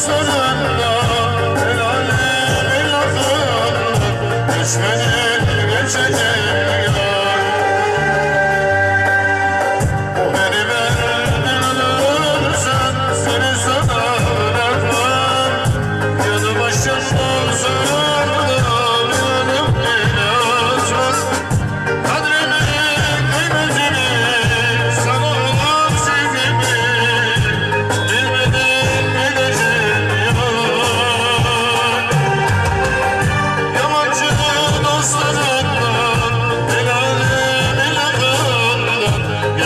sararlar El alem el azarlar Geçmeden geçecek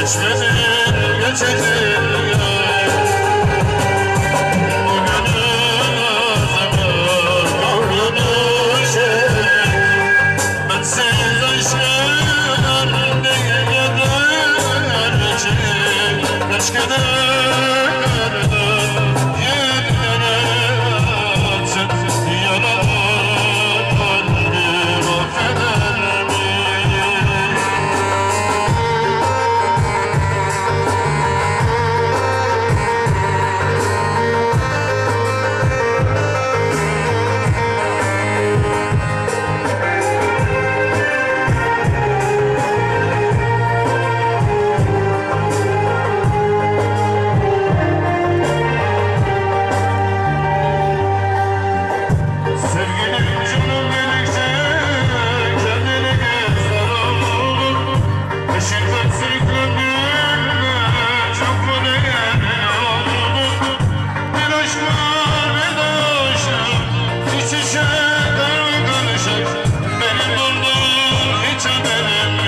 aklından Geçmedim, Yeah.